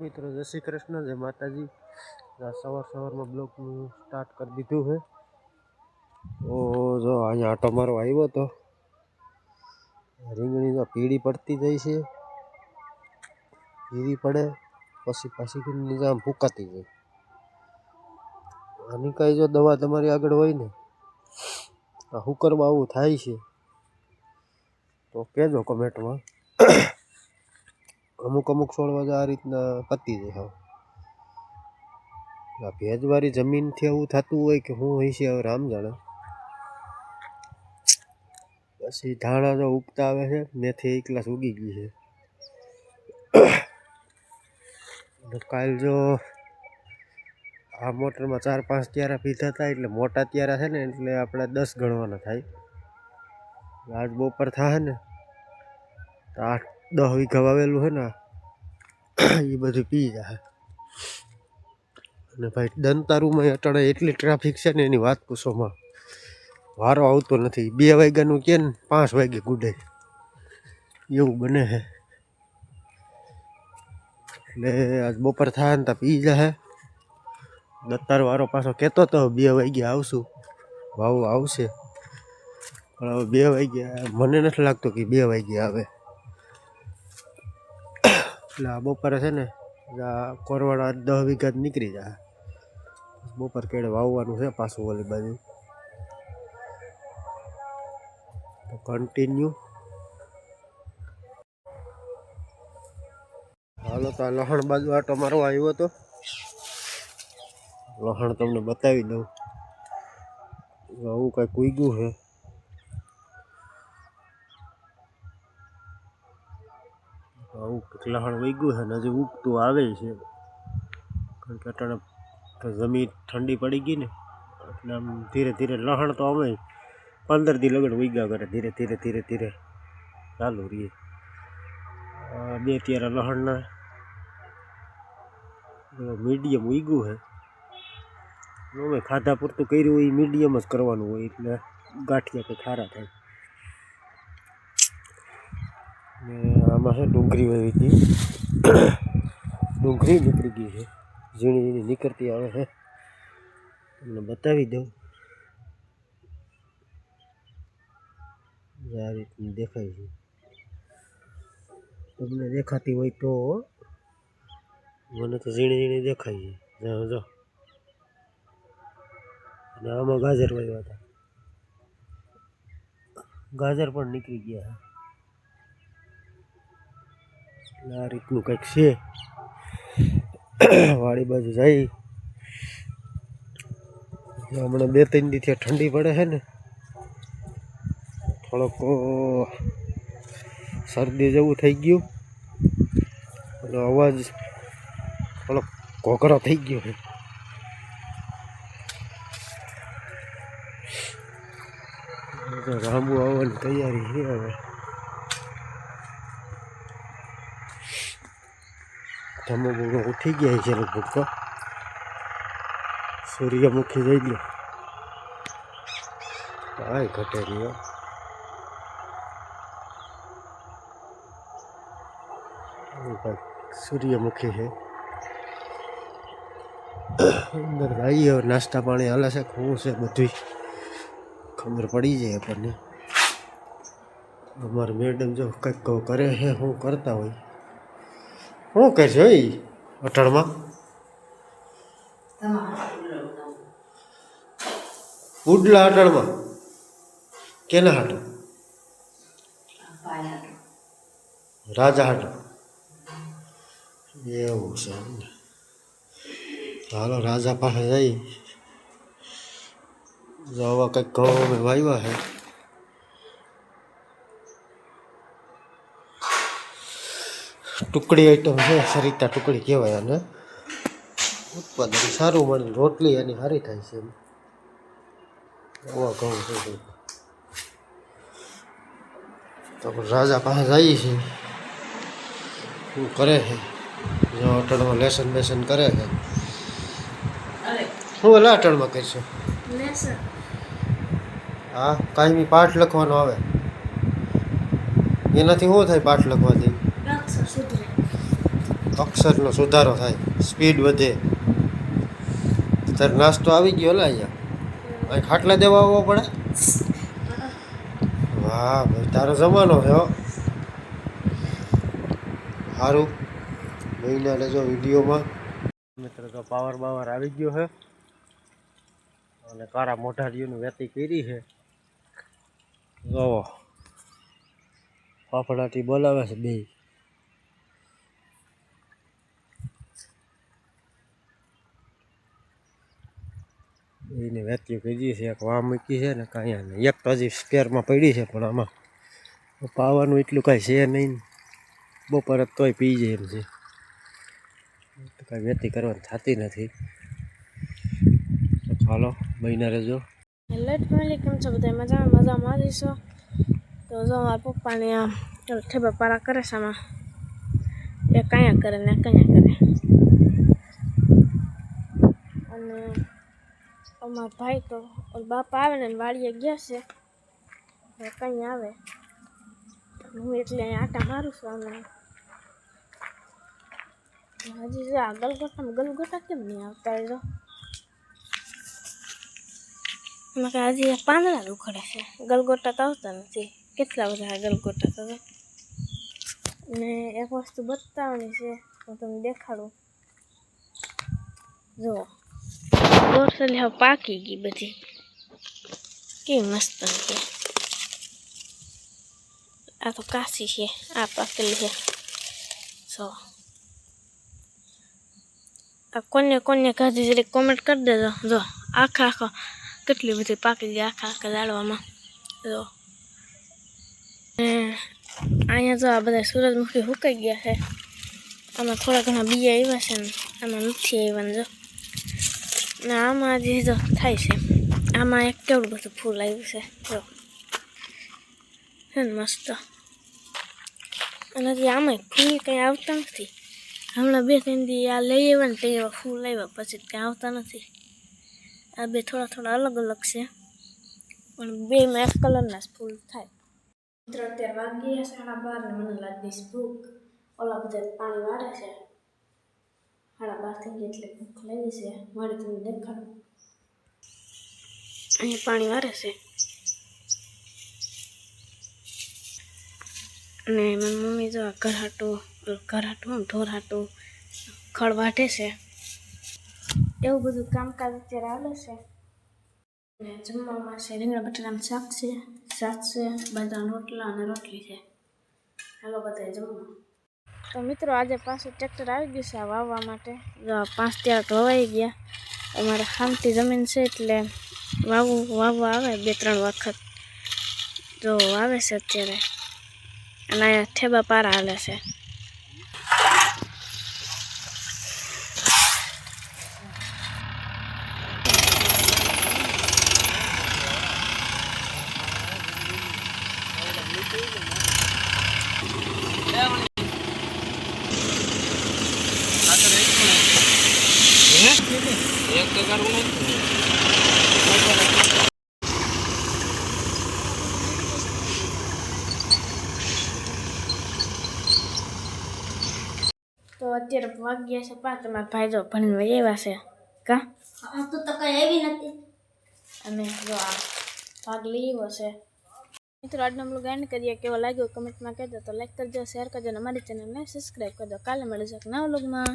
મિત્રો, જય શ્રી કૃષ્ણ, જય માતાજી. સવાર સવારમાં બ્લોગનું સ્ટાર્ટ કરી દીધું છે. તો જો અહીંયા આટો મારો આવ્યો તો, રીંગણી તો પીળી પડતી જાય છે. પીળી પડે, પછી પાછી આમ ફૂંકાતી જાય. આની કાંઈ જો દવા તમારી આગળ હોય ને, આ હુકરમાં આવું થાય છે. તો કહેજો કમેન્ટમાં. અમુક અમુક છોડવા તો આ રીતના પતી જાય હા આ ભેજવાળી જમીનથી એવું થતું હોય કે હું છે હવે રામ જાણે. પછી ધાણા જો ઉગતા આવે છે, મેથી એક ઉગી ગઈ છે. કાલ જો આ મોટરમાં ચાર પાંચ ત્યારા પીધા હતા, એટલે મોટા ત્યારા છે ને, એટલે આપણે દસ ગણવાના થાય. આજ બપોર થાય ને, તો આઠ દસ વીઘા વાવેલું છે ને, એ બધું પી જાય અને ભાઈ દંતારુમાં અટાણે એટલી ટ્રાફિક છે ને એની વાત પૂછોમાં વારો આવતો નથી. બે વાગ્યાનું કે ને, પાંચ વાગે ગુડે. એવું બને છે એટલે આજ બપોર થાય ને તો પી જાય દત્તાર વારો પાછો કહેતો તો બે વાગે આવશું. વાવ આવશે. પણ હવે બે વાગ્યા, મને નથી લાગતું કે બે વાગ્યા આવે. એટલે બપોરે છે ને કોરવાડા દસ વીઘા નીકળી જાય. બપોર કેળે વાવવાનું છે પાછું ઓલી બાજુ. તો કન્ટિન્યુ હાલો, તો આ લહણ બાજુ આટો મારવા આવ્યો હતો. લહણ તમને બતાવી દઉં. આવું કાંઈક ઉગ્યું છે. લહણ ઉગ્યું છે ને હજી ઉગતું આવે છે. કારણ કે અટાણે જમીન ઠંડી પડી ગઈ ને, એટલે આમ ધીરે ધીરે લહણ તો અમે પંદર દી લગડ ઉગ્યા કરે, ધીરે ધીરે ધીરે ધીરે ચાલુ રહીએ બે ત્યારે લહણના મીડિયમ ઉગ્યું છે. અમે ખાધા પૂરતું કર્યું હોય મીડિયમ જ કરવાનું હોય, એટલે ગાંઠિયા કે ખારા થાય. ને આમાં છે ડુંગળી વાવી હતી? ડુંગળી નીકળી ગઈ છે. ઝીણી ઝીણી નીકળતી આવે છે. તમને બતાવી દઉં. આ રીતની દેખાય છે. તમને દેખાતી હોય તો મને તો ઝીણી ઝીણી દેખાય છે. જાઓ જો અને આમાં ગાજર વાવ્યા હતા. ગાજર પણ નીકળી ગયા આ રીતનું કંઈક છે. વાડી બાજુ જઈ હમણાં બે ત્રણ દીથી ઠંડી પડે છે ને. થોડોક શરદી જેવું થઈ ગયું. અને અવાજ થોડોક ઘોઘરો થઈ ગયો છે. રામુ આવવાની તૈયારી છે હવે. ધમો બમો ઉઠી ગયા છે લગભગ તો સૂર્યમુખી જઈ ગયો કાંઈ ઘટે હો. સૂર્યમુખી છે અંદર આવીએ નાસ્તા પાણી હાલે છે શું છે બધું ખબર પડી જાય આપણને અમારે મેડમ જો કંઈક કરે છે હું કરતા હોય શું કરશે એ અટણમાં? ઉડલા અટણમાં. કેના હાટો? રાજા હાટો. એવું છે એમને. હાલો, રાજા પાસે જઈ. જો આવા કંઈક ઘઉં અમે વાવ્યા છે ટુકડી આઈટમ છે સરિતા ટુકડી કહેવાય અને ઉત્પાદન સારું મળે રોટલી એની સારી થાય છે એમ. આવા ઘઉં છે તો રાજા પાસે જઈએ છીએ શું કરે છે? જો અટણમાં લેસન બેસન કરે છે. શું એલા અટણમાં કરશો હા કાયમી પાઠ લખવાનો આવે. એનાથી શું થાય પાઠ લખવાથી? અક્ષરનો સુધારો થાય સ્પીડ વધે. તાર નાસ્તો આવી ગયો લા અહીંયા. અહીં ખાટલા દેવા આવવો પડે? વાહ ભાઈ, તારો જમાનો છે સારું મહિના લેજો વિડીયોમાં. મિત્રો, તો પાવર બાવર આવી ગયો છે. અને કારા મોઢારીઓની વેતી કરી છે. જોવો. ફાફડાથી બોલાવે છે બે. એને વેતીઓ કીધી છે, એક વા મૂકી છે ને કાંઈ નહીં. એક તો હજી સ્પેરમાં પડી છે, પણ આમાં પાવાનું એટલું કાંઈ છે નહીં. બપોરે તોય પી જાય એમ છે. કાંઈ વેતી કરવાની થતી નથી. હાલો મહિના રહેજો. હેલો ફેમિલી કેમ છો બધા મજામાં? મજામાં રહીશો તો જો મારા પપ્પાને આમ ઠેબા પારા કરે છે આમાં. એ કયા કરે ને કયા કરે. અને અમારા ભાઈ તો બાપા આવે ને વાડીએ ગયા છે. કંઈ આવે. હું એટલે આટા મારું છું અને હજી જો આ ગલગોટામાં ગલગોટા કેમ નહીં આવતા જો? એમાં કે આજે પાંદડા જ છે. ગલગોટા તો આવતા નથી. કેટલા બધા ગલગોટા તો ને એક વસ્તુ બતાવવાની છે, હું તમને દેખાડું. જુઓ. ગોઠસલી હવે પાકી ગઈ બધી કેવી મસ્ત છે આ તો કાશી છે આ પાકેલી છે સો આ કોને કોને કાઢી જરી કોમેન્ટ કરી દેજો જો આખા આખો કેટલી બધી પાકી ગઈ આખા આખા લાડવામાં જો અહીંયા જો આ બધા સૂરજમુખી સુકાઈ ગયા છે આમાં થોડા ઘણા બીજા આવ્યા છે ને આમાં નથી આવ્યા જો ને આમાં જે જો થાય છે, આમાં એક કેવડું બધું ફૂલ આવ્યું છે, જો. મસ્ત. અને હજી આમાં ફૂલ કંઈ આવતા નથી. હમણાં બે ત્રણ દી આ લઈ આવ્યા ને તે એવા ફૂલ આવ્યા પછી કંઈ આવતા નથી. આ બે થોડા થોડા અલગ અલગ છે, પણ બેમાં એક કલરના ફૂલ થાય. મિત્રો, અત્યારે વાગી સાડા બાર ને મને લાગી ભૂખ. ઓલા બધા પાણી વાળે છે. સાડા બાર એટલે ભૂખ છે મારે તમને દેખાડું પાણી વારે છે અને મારી મમ્મી જો આ ઘર હાટું ખળ વાટે છે એવું બધું કામકાજ અત્યારે આવે છે અને જમવામાં છે રીંગણા બટાટાનું શાક છે શાક છે બધા રોટલા અને રોટલી છે હાલો બધા જમવા તો મિત્રો, આજે પાછું ટ્રેક્ટર આવી ગયું છે આ વાવવા માટે. પાંચ ત્યાં ધોવાઈ ગયા. અમારે ખામતી જમીન છે એટલે વાવવું, વાવવા આવે બે, ત્રણ વખત. જો આવે છે અત્યારે. અને અહીંયા ઠેબા પારા હાલે છે. તો અત્યારે વાગ્યા છે પાંચ તમારા ભાઈ જો ભણીને એવા છે. કા? તું તો કઈ એવી નથી. અને જો આ ભાગ આવ્યો છે. મિત્રો આજનો બ્લોગ એન્ડ કરીએ કેવો લાગ્યો? કમેન્ટમાં કહેજો. તો લાઈક કરજો શેર કરજો અને અમારી ચેનલને સબસ્ક્રાઈબ કરજો. કાલે મળીશું એક નવા બ્લોગમાં